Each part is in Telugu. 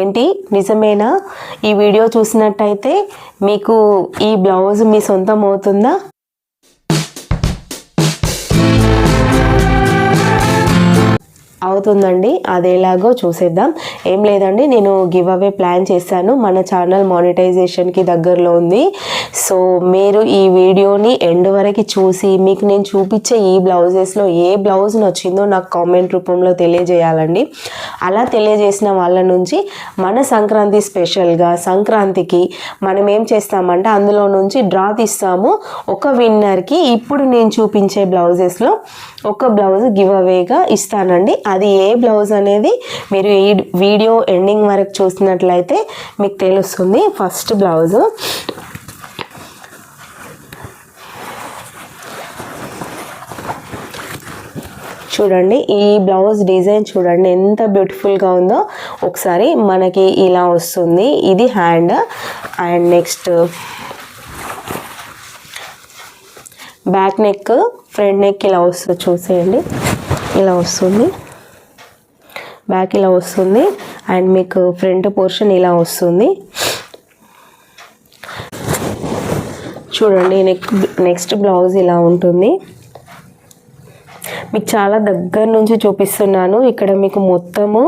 ఏంటి? నిజమేనా? ఈ వీడియో చూసినట్టయితే మీకు ఈ బ్లౌజ్ మీ సొంతం అవుతుందా? అవుతుందండి. అది ఎలాగో చూసేద్దాం. ఏం లేదండి నేను గివ్ అవే ప్లాన్ చేశాను. మన ఛానల్ మానిటైజేషన్కి దగ్గరలో ఉంది. సో మీరు ఈ వీడియోని ఎండ్ వరకు చూసి మీకు నేను చూపించే ఈ బ్లౌజెస్లో ఏ బ్లౌజ్ నచ్చిందో నాకు కామెంట్ రూపంలో తెలియజేయాలండి. అలా తెలియజేసిన వాళ్ళ నుంచి మన సంక్రాంతి స్పెషల్గా సంక్రాంతికి మనం ఏం చేస్తామంటే అందులో నుంచి డ్రా తీస్తాము. ఒక విన్నర్కి ఇప్పుడు నేను చూపించే బ్లౌజెస్లో ఒక బ్లౌజ్ గివ్ అవేగా ఇస్తానండి. అది ఏ బ్లౌజ్ అనేది మీరు ఈ వీడియో ఎండింగ్ వరకు చూసినట్లయితే మీకు తెలుస్తుంది ఫస్ట్ బ్లౌజ్. చూడండి ఈ బ్లౌజ్ డిజైన్ చూడండి ఎంత బ్యూటిఫుల్గా ఉందో. ఒకసారి మనకి ఇలా వస్తుంది. ఇది hand. And next back neck front neck ఇలా వస్తుంది. చూసేయండి. ఇలా వస్తుంది. బ్యాక్ ఇలా వస్తుంది. అండ్ మీకు ఫ్రంట్ పోర్షన్ ఇలా వస్తుంది. చూడండి నెక్ నెక్స్ట్ బ్లౌజ్ ఇలా ఉంటుంది. మీకు చాలా దగ్గర నుంచి చూపిస్తున్నాను. ఇక్కడ మీకు మొత్తము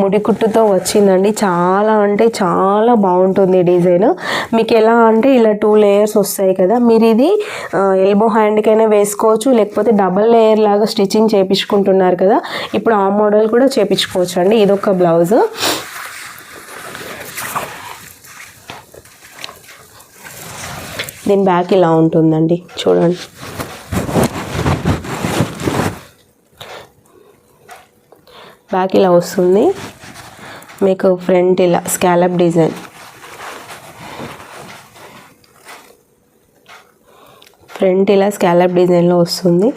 ముడికుట్టుతో వచ్చిందండి. చాలా అంటే చాలా బాగుంటుంది డిజైన్. మీకు ఎలా అంటే ఇలా టూ లేయర్స్ వస్తాయి కదా మీరు ఇది ఎల్బో హ్యాండ్కైనా వేసుకోవచ్చు లేకపోతే డబల్ లేయర్ లాగా స్టిచ్చింగ్ చేపించుకుంటున్నారు కదా ఇప్పుడు ఆ మోడల్ కూడా చేపించుకోవచ్చు అండి ఇదొక బ్లౌజ్. దీని బ్యాక్ ఇలా ఉంటుందండి. చూడండి. బ్యాక్ ఇలా వస్తుంది. మీకు ఫ్రంట్ ఇలా స్కాలప్ డిజైన్ ఫ్రంట్ ఇలా స్కాలప్ డిజైన్లో వస్తుంది.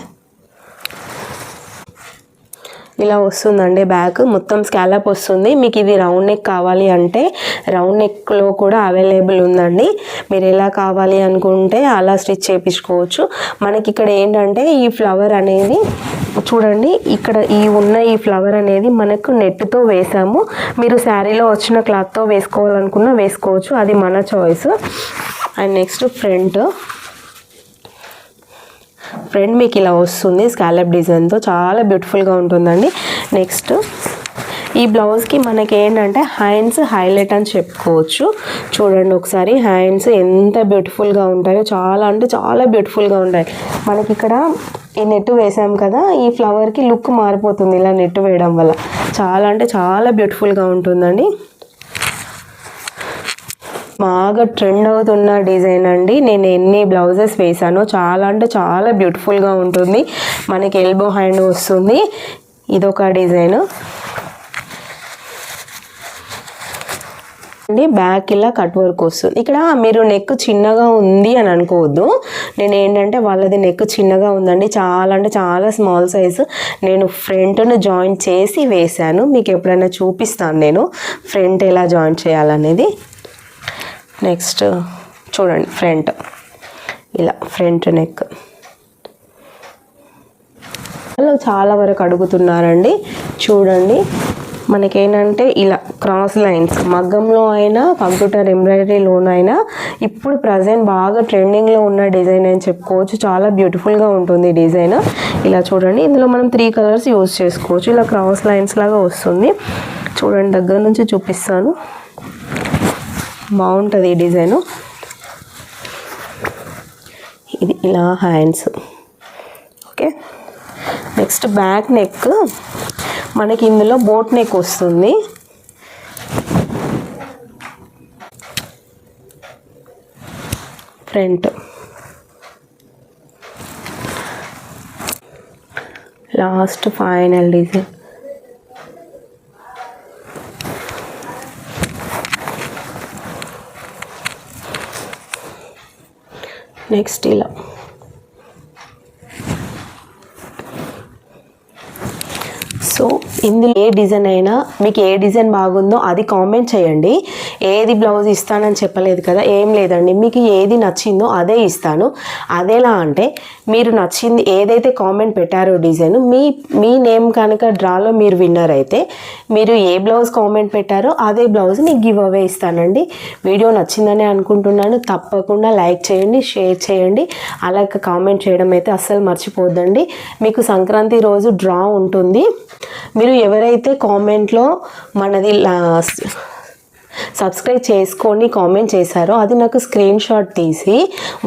ఇలా వస్తుందండి బ్యాక్ మొత్తం స్కాలప్ వస్తుంది. మీకు ఇది రౌండ్ నెక్ కావాలి అంటే రౌండ్ నెక్లో కూడా అవైలబుల్ ఉందండి. మీరు ఎలా కావాలి అనుకుంటే అలా స్టిచ్ చేయించుకోవచ్చు మనకి ఇక్కడ ఏంటంటే ఈ ఫ్లవర్ అనేది చూడండి ఇక్కడ ఈ ఉన్న ఈ ఫ్లవర్ అనేది మనకు నెట్తో వేసాము. మీరు శారీలో వచ్చిన క్లాత్తో వేసుకోవాలనుకున్నా వేసుకోవచ్చు. అది మన choice and next front front మీకు ఇలా వస్తుంది. స్కాలప్ డిజైన్తో చాలా బ్యూటిఫుల్గా ఉంటుందండి. నెక్స్ట్ ఈ బ్లౌజ్కి మనకి ఏంటంటే హ్యాండ్స్ హైలైట్ అని చెప్పుకోవచ్చు. చూడండి ఒకసారి హ్యాండ్స్ ఎంత బ్యూటిఫుల్గా ఉంటాయో చాలా అంటే చాలా బ్యూటిఫుల్గా ఉంటాయి. మనకి ఇక్కడ ఈ నెట్ వేసాం కదా ఈ ఫ్లవర్కి లుక్ మారిపోతుంది ఇలా నెట్ వేయడం వల్ల. చాలా అంటే చాలా బ్యూటిఫుల్గా ఉంటుందండి. బాగా ట్రెండ్ అవుతున్న డిజైన్ అండి. నేను ఎన్ని బ్లౌజెస్ వేసానో చాలా అంటే చాలా బ్యూటిఫుల్గా ఉంటుంది. మనకి ఎల్బో హ్యాండ్ వస్తుంది. ఇదొక డిజైన్ అండి బ్యాక్ ఇలా కట్ వర్క్ వస్తుంది. ఇక్కడ మీరు నెక్ చిన్నగా ఉంది అని అనుకోవద్దు. నేను ఏంటంటే వాళ్ళది నెక్ చిన్నగా ఉందండి. చాలా అంటే చాలా స్మాల్ సైజు నేను ఫ్రంట్ను జాయింట్ చేసి వేశాను. మీకు ఎప్పుడైనా చూపిస్తాను నేను ఫ్రంట్ ఎలా జాయింట్ చేయాలనేది. నెక్స్ట్ చూడండి ఫ్రంట్ ఇలా ఫ్రంట్ నెక్ వాళ్ళు చాలా వరకు అడుగుతున్నారండి. చూడండి. మనకేంటంటే ఇలా క్రాస్ లైన్స్ మగ్గంలో అయినా కంప్యూటర్ ఎంబ్రాయిడరీలోనైనా ఇప్పుడు ప్రజెంట్ బాగా ట్రెండింగ్లో ఉన్న డిజైన్ అని చెప్పుకోవచ్చు. చాలా బ్యూటిఫుల్గా ఉంటుంది డిజైన్ ఇలా చూడండి. ఇందులో మనం త్రీ కలర్స్ యూజ్ చేసుకోవచ్చు. ఇలా క్రాస్ లైన్స్ లాగా వస్తుంది. చూడండి దగ్గర నుంచి చూపిస్తాను. బాగుంటుంది ఈ డిజైను ఇది ఇలా hands okay next back neck మనకి ఇందులో బోట్ నెక్ వస్తుంది. Front. Last final design. Next ఇలా సో ఇందులో ఏ డిజైన్ అయినా మీకు ఏ డిజైన్ బాగుందో అది కామెంట్ చేయండి. ఏది బ్లౌజ్ ఇస్తానని చెప్పలేదు కదా ఏం లేదండి. మీకు ఏది నచ్చిందో అదే ఇస్తాను. అదేలా అంటే మీరు నచ్చింది ఏదైతే కామెంట్ పెట్టారో డిజైన్ మీ మీ నేమ్ కనుక డ్రాలో మీరు విన్నర్ అయితే మీరు ఏ బ్లౌజ్ కామెంట్ పెట్టారో అదే బ్లౌజ్ మీకు గివ్ అవే ఇస్తానండి. వీడియో నచ్చిందని అనుకుంటున్నాను. తప్పకుండా లైక్ చేయండి షేర్ చేయండి. అలాగే కామెంట్ చేయడం అయితే అస్సలు మర్చిపోద్దండి. మీకు సంక్రాంతి రోజు డ్రా ఉంటుంది. మీరు ఎవరైతే కామెంట్లో మనది సబ్స్క్రైబ్ చేసుకొని కామెంట్ చేశారో అది నాకు స్క్రీన్ షాట్ తీసి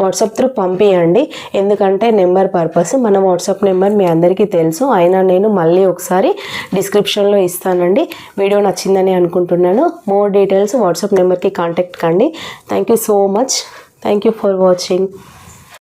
వాట్సాప్ త్రూ పంపించండి ఎందుకంటే నెంబర్ పర్పస్ మన వాట్సాప్ నెంబర్ మీ అందరికీ తెలుసు. అయినా నేను మళ్ళీ ఒకసారి డిస్క్రిప్షన్లో ఇస్తానండి. వీడియో నచ్చిందని అనుకుంటున్నాను. మోర్ డీటెయిల్స్ వాట్సాప్ నెంబర్కి కాంటాక్ట్ కండి. Thank you so much thank you for watching